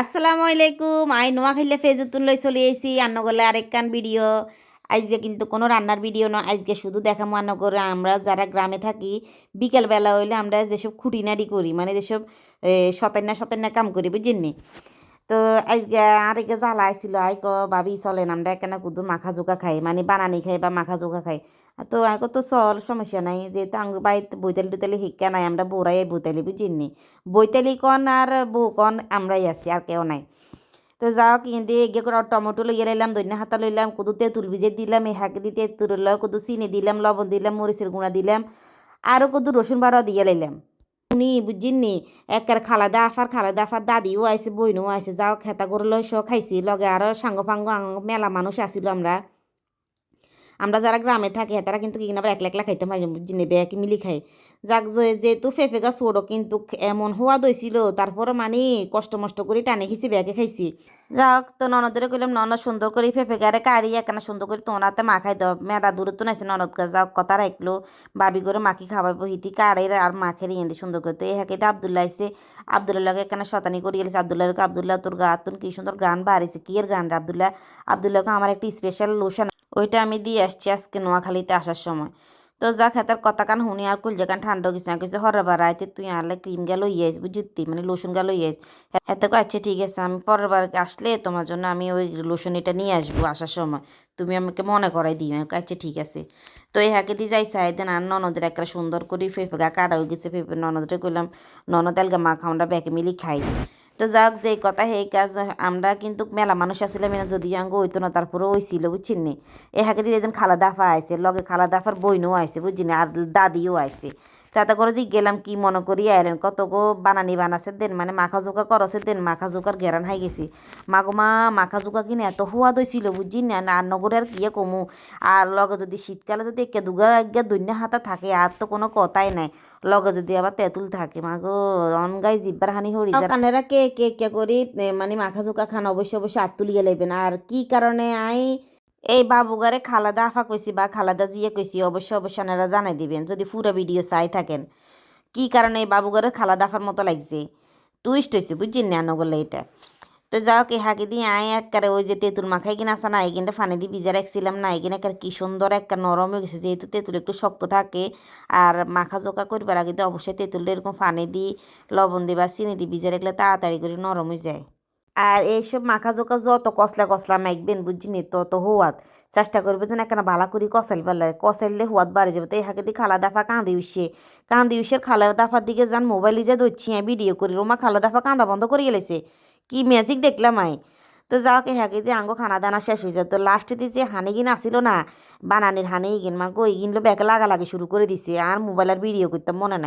আসসালামু আলাইকুম। আই নোয়াখাইলে ফেজুতুন লই চলে আইছি আন্নগলে আরেক কান ভিডিও। আজকে কিন্তু কোনো রান্নার ভিডিও না আজকে শুধু দেখামো আন্নগরে আমরা যারা গ্রামে থাকি, বিকেলবেলা হইলে আমরা যেসব খুঁটিনাটি করি মানে যেসব সতান্না সতান্না কাম করি বুঝিনি তো আজকে আরেকে জ্বালা আইছিল, আই ক ভাবি চলেন, আমরা এখানে কুদু মাখা জোকা খাই। মানে বানানি খাই বা মাখা জোকা খাই। তো আইকো তো চল, সমস্যা নাই। যেহেতু আঙ্গ বাড়িতে বৈতালি টুতালি শিক্ষা নাই, আমরা বউরাই বৈতালি বুঝিনি। বৈতালি কন আর বউ কন, আমরাই আছি, আর কেউ নাই। তো যাও কিন্তু এগে করে টমেটো লইয়া লাইলাম, দৈন্য হাতা লইলাম কুদু তেঁতুল ভিজে দিলাম, এই হাঁকে দিয়ে তেঁতুল কুদু চিনি দিলাম, লবণ দিলাম, মরিচের গুঁড়া দিলাম আরও কুদু রসুন বাড়া দিয়ে লাইলাম। উনি বুঝিনি একের খালাদা আফার খালাদা আফার, দাদিও আইসে বইনও আইসে যাও খেতা করে লই সব খাইছি, লগে আরও সাঙ্গ ফাঙ্গ মেলা মানুষ আসিল আমরা। আমরা যারা গ্রামে থাকি তারা কিন্তু কি আবার একলা একলা খাইতে পারি বুঝিনি বেয়াকে মিলি খাই যাক যেহেতু ফেফে গাছ ছোটো, কিন্তু এমন হওয়া দইছিল তারপরে মানে কষ্ট মষ্ট করে টানে খেয়েছি বেয়াকে খাইছি। যাক, তো ননদের কইলাম, ননদ, সুন্দর করে ফেফে গারে কাড়ি, একখানা সুন্দর করে তোনাতে মাখাই দাও মেদা দূরে তো নাইছে ননদ গাছ যাক, কথা রাখল বাবি করে মাখি খাওয়াই বহিতি কাড়ে আর মাখের ইয়েন্দি সুন্দর করে। তো এই হাঁকে আবদুল্লাহ আইসে আবদুল্লাহ লাগে এখানে শতানি করে গেছে আবদুল্লাহ আবদুল্লাহ তোর গা তুন কি সুন্দর গান বাড়িছে। কি এর গান আবদুল্লাহ? আবদুল্লাহকে আমার একটা স্পেশাল লোশন ওইটা আমি দিয়ে আসছি আজকে নোয়াখালীতে আসার সময়। তো যা খেতার কথা কান শুনি আর কুল যেখান ঠান্ডা গেছে না কিছু হরে বাড়াইতে তুই আনলে ক্রিম গেল ইয়েস বুঝতি? মানে লোশন গেল ইয়েস এত আচ্ছা ঠিক আছে, আমি পরের বার আসলে তোমার জন্য আমি ওই লোশন এটা নিয়ে আসব আসার সময়। তুমি আমাকে মনে করাই দিও। আচ্ছা ঠিক আছে। তো এই হাঁকে দিয়ে যাই সাই দেন, আর ননদের একটা সুন্দর করে ফেফে গা কাটা হয়ে গেছে। ফেফে ননদরে কইলাম, ননদ এলগা মা খাওয়াটা ব্যাকে মিলি খাই। তো যাক যে কথা সেই কাজ, আমরা কিন্তু মেলা মানুষ আসলে না যদি আঙ্গ হইতো না তারপরে ওইছিল বুঝছেন নি? এ হাকে এদিন খালা দাফা আইসে লগে খালা দাফার বইনও আইসে বুঝছি আর দাদিও আইছে। তাতে করে যে গেলাম কি মনে করি, আইলেন কত গো বানানি বানাছে, দেন মানে মাখা জোকা করছে, দেন মাখা জোকার গেরান হাই গেছি। মাগো মা, মাখা জোকা কিনে এত হুয়াদ হয়েছিল বুঝছি না আর নগরে আর কিয়ে কমু? আর লগে যদি শীতকালে যদি একে দুগা একে দৈন্য হাতা থাকে, আর তো কোনো কথাই নাই। লগে যদি আবার তেঁতুল থাকে, মাগো অন গাই জিব্বার হানি হরি কানেরা কে কে কে করি মানে মাখা জোকা খান অবশ্যই অবশ্যই আত তুলিয়ে আর কি কারণে আই এই বাবুগারে খালাদা, আফা কইছি বা খালাদা জিয়ে কইছি অবশ্যই অবশ্যই আপনারা জানাই দিবেন, যদি পুরো ভিডিও চাই থাকেন। কি কারণে এই বাবুগারে খালাদা, আফার মতো লাগছে? টুইস্ট হয়েছে বুঝছেন না নগলে এটা? তো যাও কি হাঁকি দিয়ে আয় একবারে ওই যে তেঁতুল মাখাই কিনা আসা না এখানটা ফানি দিয়ে ভিজা রাখছিলাম না এখানে একটা কি সুন্দর একটা নরম হয়ে গেছে যেহেতু তেঁতুল একটু শক্ত থাকে, আর মাখা জোকা করবার আগে তো অবশ্যই তেঁতুলটা এরকম ফানি দিয়ে লবণ দিয়ে বা চিনি দিয়ে ভিজা রাখলে তাড়াতাড়ি করে নরম হয়ে যায়। আর এইসব মাখা জোকা যত কসলা কসলা মাখবেন, বুঝছিনি? তত হুয়াত চেষ্টা করবে তো এখানে বালা করি কষাইল পারলে কষাইলে হুয়াত বাড়ে যাবে। তো এই হাকে দিয়ে খালা দাফা কাঁদি উঠছে কাঁদি উঠছে খালা দাফার দিকে যান, মোবাইলে যে ধরছি ভিডিও করি। রোমা খালা দাফা কাঁদা বন্ধ করে গেলেছে। কি ম্যাজিক দেখলাম আই তো যাও কে হাঁকে দিয়ে আঙ্গো খানা দানা শেষ হয়ে যায়। তো লাস্টে দিয়ে যে হানি গিন আসিল না। বানানির হানি গিন, মা গই গিনলো ব্যাকে লাগা লাগে শুরু করে দিছে। আর মোবাইলের ভিডিও করতাম মনে নাই।